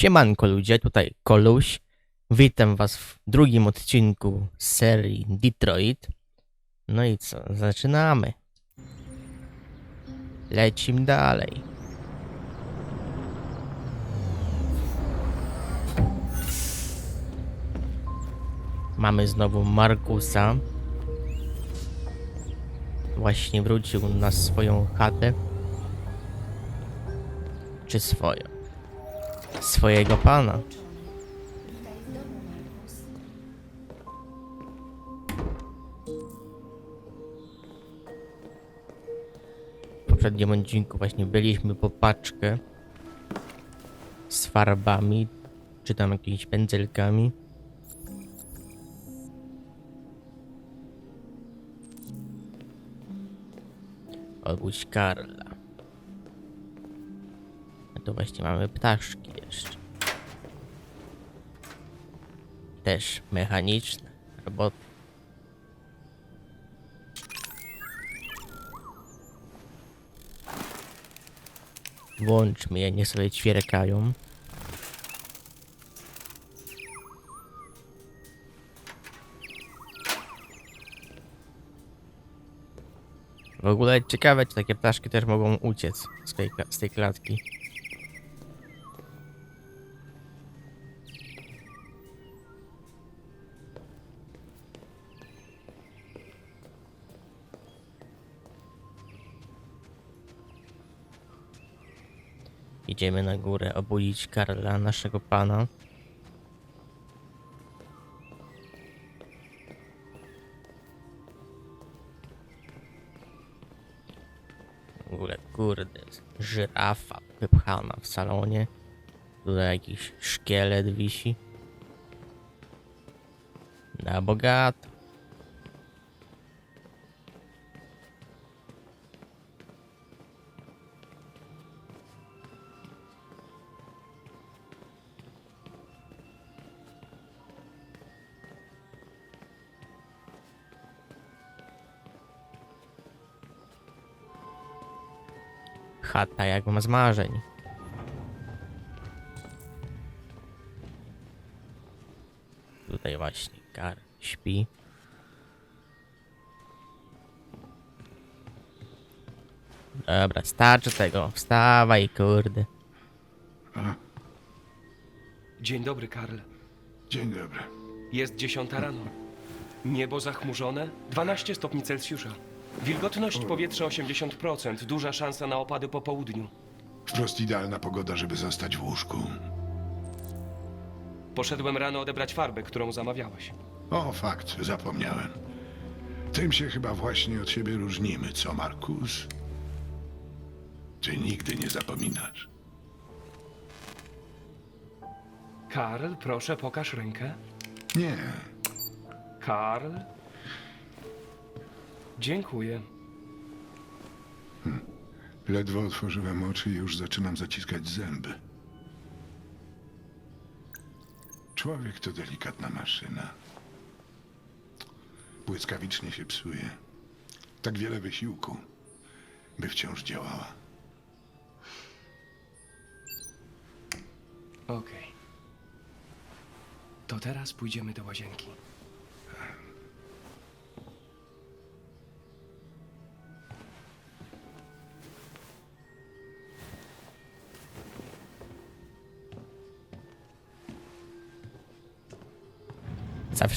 Siemanko ludzie, tutaj Koluś. Witam was w drugim odcinku serii Detroit. No i co, zaczynamy. Lecim dalej. Mamy znowu Markusa. Właśnie wrócił na swoją chatę. Czy swoją? Swojego pana. W poprzednim odcinku właśnie byliśmy po paczkę z farbami, czy tam jakimiś pędzelkami. Obudź Karla. A właśnie mamy ptaszki jeszcze. Też mechaniczne. Robot. Włączmy je, niech sobie ćwierkają. W ogóle ciekawe, czy takie ptaszki też mogą uciec z tej, z tej klatki. Idziemy na górę obudzić Karla, naszego pana. W ogóle, kurde, żyrafa wypchana w salonie. Tutaj jakiś szkielet wisi. Na bogato. Chata jak ma z marzeń. Tutaj właśnie Kar śpi. Dobra, starczy tego. Wstawaj, kurde. Dzień dobry, Karl. Dzień dobry. Jest dziesiąta rano. Niebo zachmurzone, 12 stopni Celsjusza. Wilgotność powietrza 80%, duża szansa na opady po południu. Wprost idealna pogoda, żeby zostać w łóżku. Poszedłem rano odebrać farbę, którą zamawiałeś. O, fakt, zapomniałem. Tym się chyba właśnie od siebie różnimy, co, Markus? Ty nigdy nie zapominasz. Karl, proszę, pokaż rękę. Nie, Karl? Dziękuję. ledwo otworzyłem oczy i już zaczynam zaciskać zęby. Człowiek to delikatna maszyna. Błyskawicznie się psuje. Tak wiele wysiłku, by wciąż działała. Okej. To teraz pójdziemy do łazienki.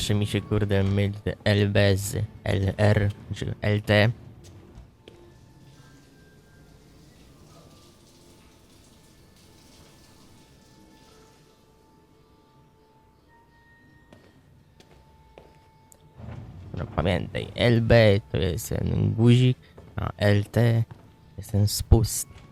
Zawsze mi się kurde myli te LB z LR czy LT. No pamiętaj, LB to jest ten guzik, a LT jest ten spust.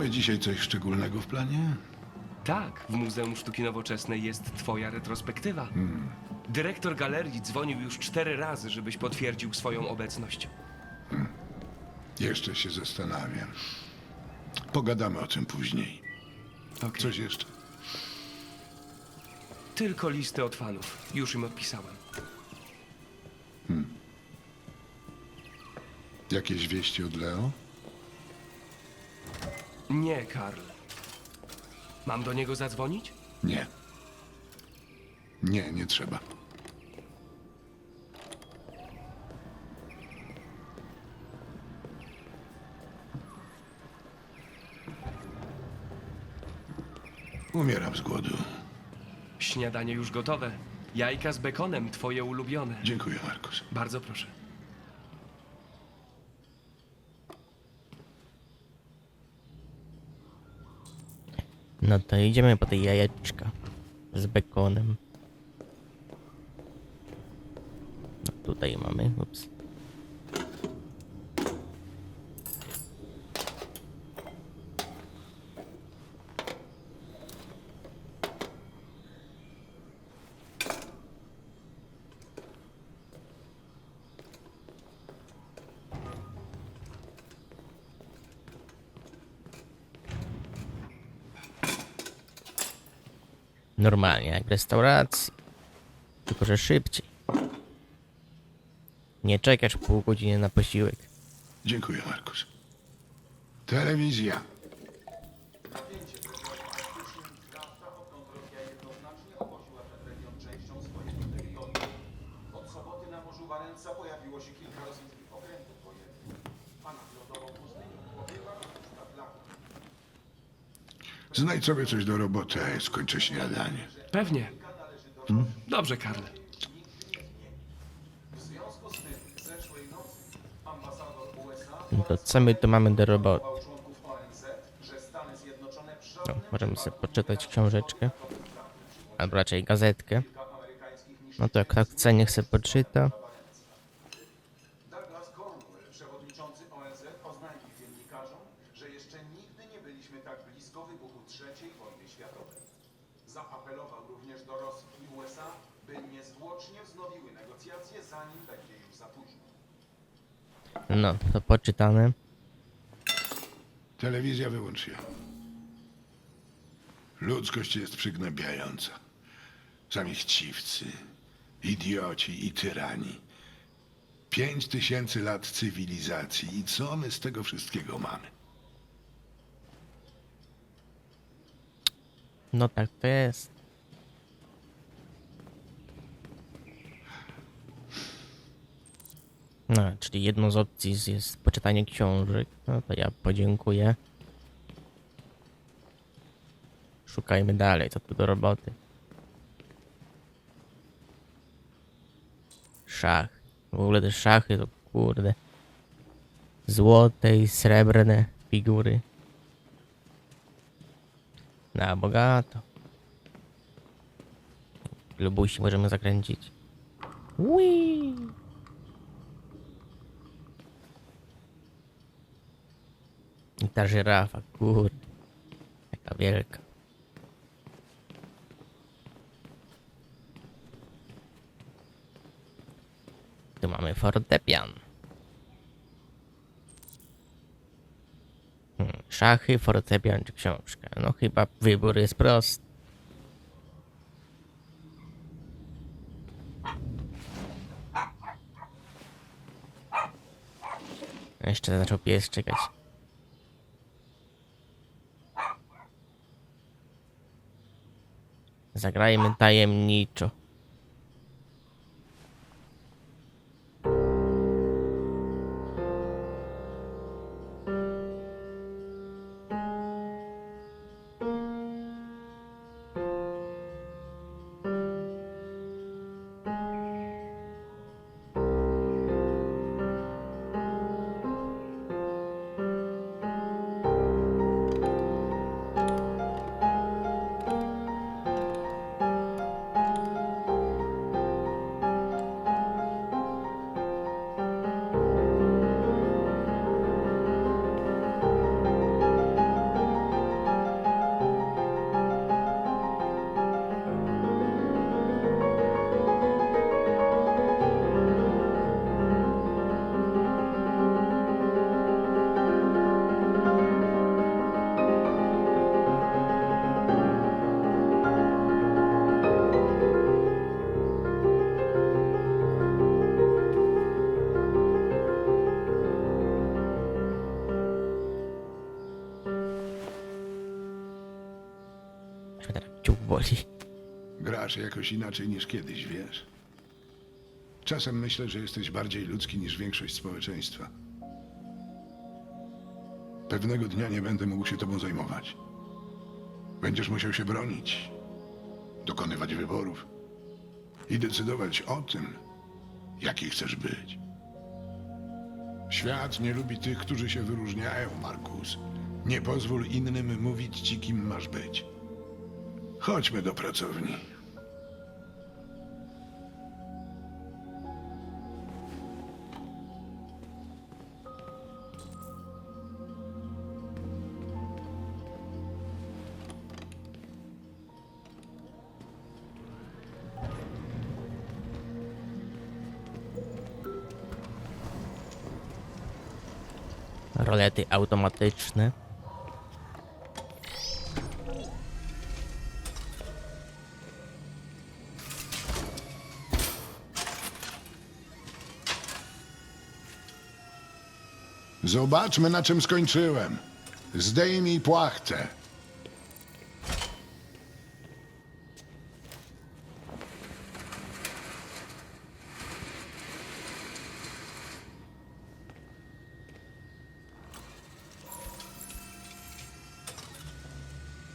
Mamy dzisiaj coś szczególnego w planie? Tak, w Muzeum Sztuki Nowoczesnej jest twoja retrospektywa. Dyrektor galerii dzwonił już cztery razy, żebyś potwierdził swoją obecność. Jeszcze się zastanawiam. Pogadamy o tym później. Okej. Coś jeszcze? Tylko listy od fanów. Już im odpisałem. Jakieś wieści od Leo? Nie, Karl. Mam do niego zadzwonić? Nie. Nie, nie trzeba. Umieram z głodu. Śniadanie już gotowe. Jajka z bekonem, twoje ulubione. Dziękuję, Markus. Bardzo proszę. No to idziemy po tej jajeczka z bekonem. No tutaj mamy, ups. Normalnie, jak w restauracji. Tylko, że szybciej. Nie czekasz pół godziny na posiłek. Dziękuję, Markus. Telewizja. Sobie coś do roboty, a ja skończę śniadanie. Pewnie. Dobrze, Karl. W związku z tym zeszłej nocy ambasador USA to co my tu mamy do roboty? No, możemy sobie poczytać książeczkę. Albo raczej gazetkę. No to jak kto chce, niech se poczyta. No, to poczytane. Telewizja wyłącz się. Ludzkość jest przygnębiająca. Sami chciwcy, idioci i tyrani. Pięć tysięcy lat cywilizacji i co my z tego wszystkiego mamy? No tak to jest. No, czyli jedną z opcji jest- poczytanie książek. No to ja podziękuję. Szukajmy dalej, co tu do roboty. Szach. W ogóle te szachy to kurde. Złote i srebrne figury. Na bogato. Lubusi możemy zakręcić. Whee! Ta żyrafa, kurde. Jaka wielka. Tu mamy fortepian. Hmm, Szachy, fortepian czy książka? No chyba wybór jest prosty. Jeszcze zaczął pies czekać. Zagrajmy tajemniczo. Boli. Grasz jakoś inaczej niż kiedyś, wiesz? Czasem myślę, że jesteś bardziej ludzki niż większość społeczeństwa. Pewnego dnia nie będę mógł się tobą zajmować. Będziesz musiał się bronić, dokonywać wyborów i decydować o tym, jaki chcesz być. Świat nie lubi tych, którzy się wyróżniają, Markus. Nie pozwól innym mówić ci, kim masz być. Chodźmy do pracowni. Rolety automatyczne. Zobaczmy, na czym skończyłem. Zdejmij płachtę.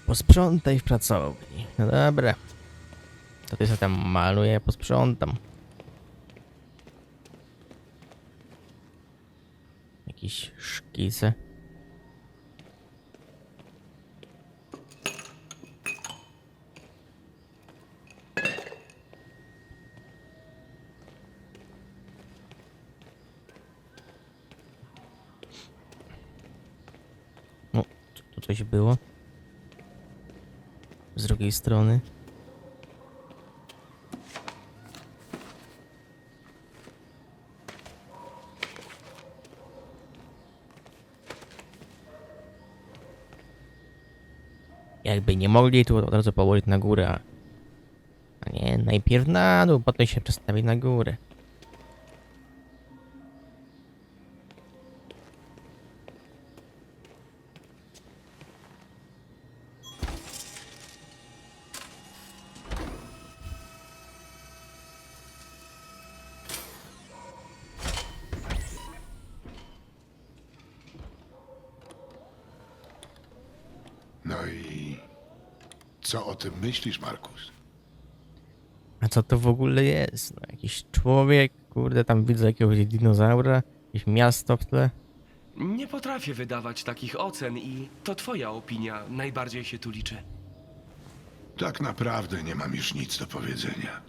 Posprzątaj w pracowni. No dobra. To ty sobie tam maluję, posprzątam. Jakieś szkice. Tu, tu coś było z drugiej strony. Jakby nie mogli, to od razu położyć na górę. a- A nie, najpierw na dół, potem się przestawi na górę. Tym myślisz, Markus? A co to w ogóle jest? No, jakiś człowiek, kurde, tam widzę jakiegoś dinozaura, jakieś miasto w tle. Nie potrafię wydawać takich ocen i to twoja opinia najbardziej się tu liczy. Tak naprawdę nie mam już nic do powiedzenia.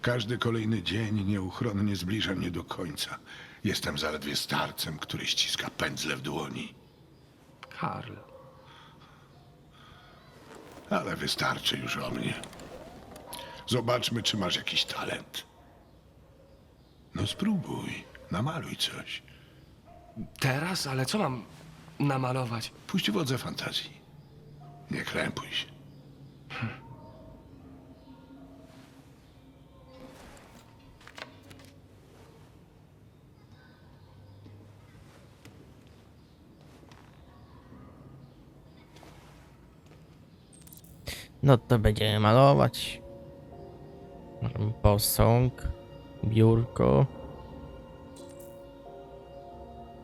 Każdy kolejny dzień nieuchronnie zbliża mnie do końca. Jestem zaledwie starcem, który ściska pędzle w dłoni. Karl. Ale wystarczy już o mnie. Zobaczmy, czy masz jakiś talent. No spróbuj, namaluj coś. Teraz? Ale co mam namalować? Puść wodze fantazji. Nie krępuj się. No to będziemy malować. Posąg, biurko.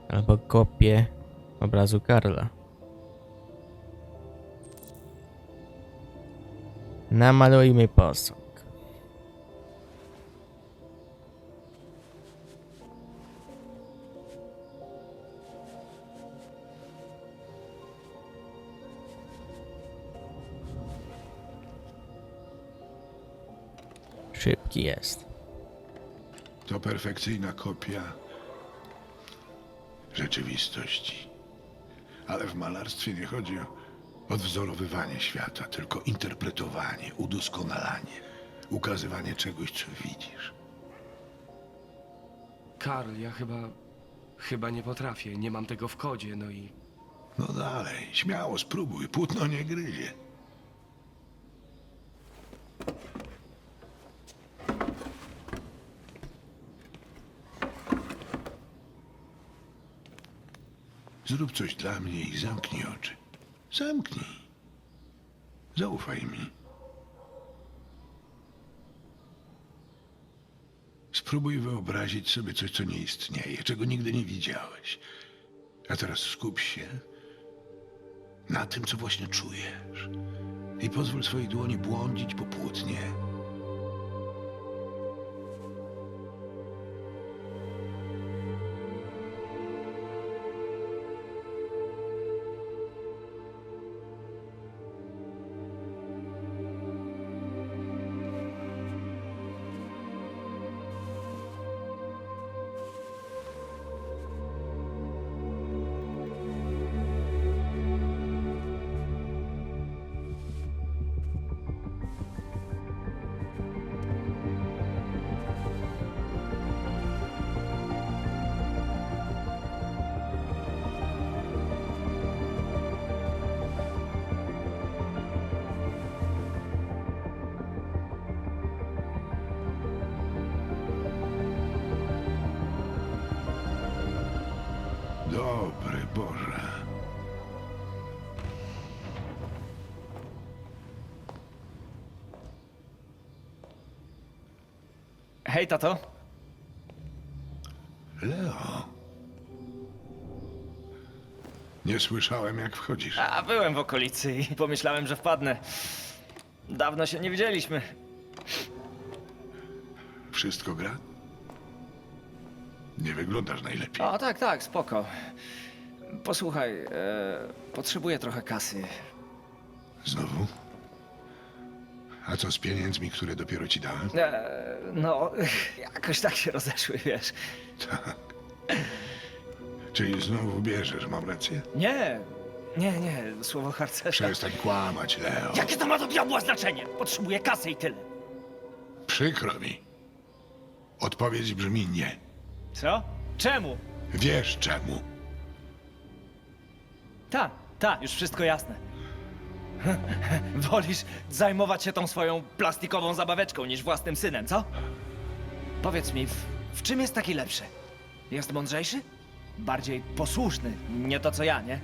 Albo kopię obrazu Karla. Namalujmy posąg. Szybki jest. To perfekcyjna kopia rzeczywistości. Ale w malarstwie nie chodzi o odwzorowywanie świata, tylko interpretowanie, udoskonalanie, ukazywanie czegoś, co widzisz. Karl, ja chyba. Chyba nie potrafię. Nie mam tego w kodzie, no i. No dalej, śmiało spróbuj, płótno nie gryzie. Zrób coś dla mnie i zamknij oczy. Zamknij. Zaufaj mi. Spróbuj wyobrazić sobie coś, co nie istnieje, czego nigdy nie widziałeś. A teraz skup się na tym, co właśnie czujesz. I pozwól swojej dłoni błądzić po płótnie. Hej, tato. Leo. Nie słyszałem, jak wchodzisz. A, byłem w okolicy i pomyślałem, że wpadnę. Dawno się nie widzieliśmy. Wszystko gra? Nie wyglądasz najlepiej. O, tak, tak, spoko. Posłuchaj, e, potrzebuję trochę kasy. Znowu? A co z pieniędzmi, które dopiero ci dałem? E, no, jakoś tak się rozeszły, wiesz. Tak. Czyli znowu bierzesz, mam rację? Nie, nie, nie, słowo harcerza. Przestań kłamać, Leo. Jakie to ma do diabła znaczenie? Potrzebuję kasy i tyle. Przykro mi. Odpowiedź brzmi nie. Co? Czemu? Wiesz czemu. Ta, ta, już wszystko jasne. Wolisz zajmować się tą swoją plastikową zabaweczką niż własnym synem, co? Powiedz mi, w, w czym jest taki lepszy? Jest mądrzejszy? Bardziej posłuszny, nie to co ja, nie?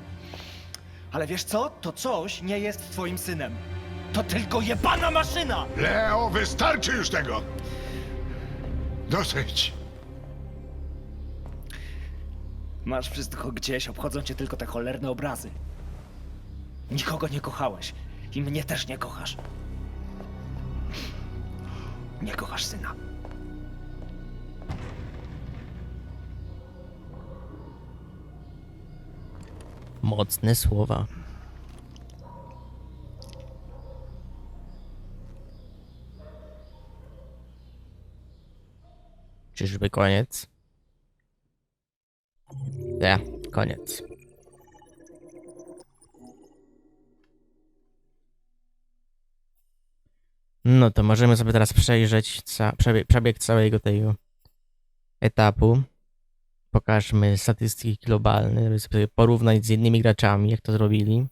Ale wiesz co? To coś nie jest twoim synem. To tylko jebana maszyna! Leo, wystarczy już tego! Dosyć. Masz wszystko gdzieś, obchodzą cię tylko te cholerne obrazy. Nikogo nie kochałeś i mnie też nie kochasz. Nie kochasz syna. Mocne słowa. Czyżby koniec? Nie, koniec. No to możemy sobie teraz przejrzeć ca przebieg, przebieg całego tego etapu. Pokażmy statystyki globalne, żeby sobie porównać z innymi graczami, jak to zrobili.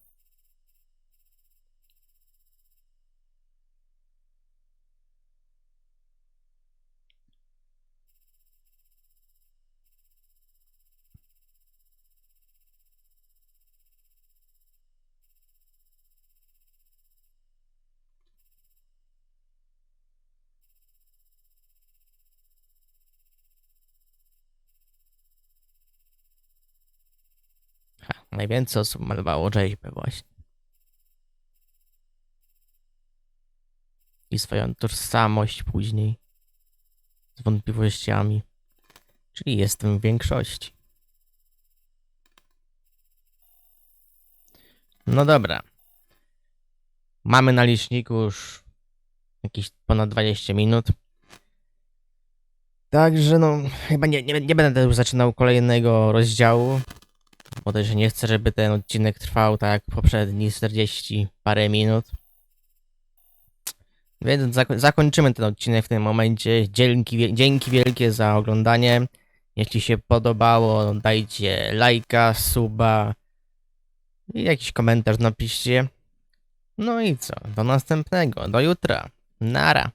Najwięcej osób malowało rzeźbę właśnie. I swoją tożsamość później. Z wątpliwościami. Czyli jestem w większości. No dobra. Mamy na liczniku już jakieś ponad 20 minut. Także no, chyba nie, nie, nie będę już zaczynał kolejnego rozdziału bo też nie chcę, żeby ten odcinek trwał tak jak poprzedni 40 parę minut. Więc zako- zakończymy ten odcinek w tym momencie. Dzięki, dzięki wielkie za oglądanie. Jeśli się podobało, dajcie lajka, suba i jakiś komentarz napiszcie. No i co? Do następnego, do jutra. Nara.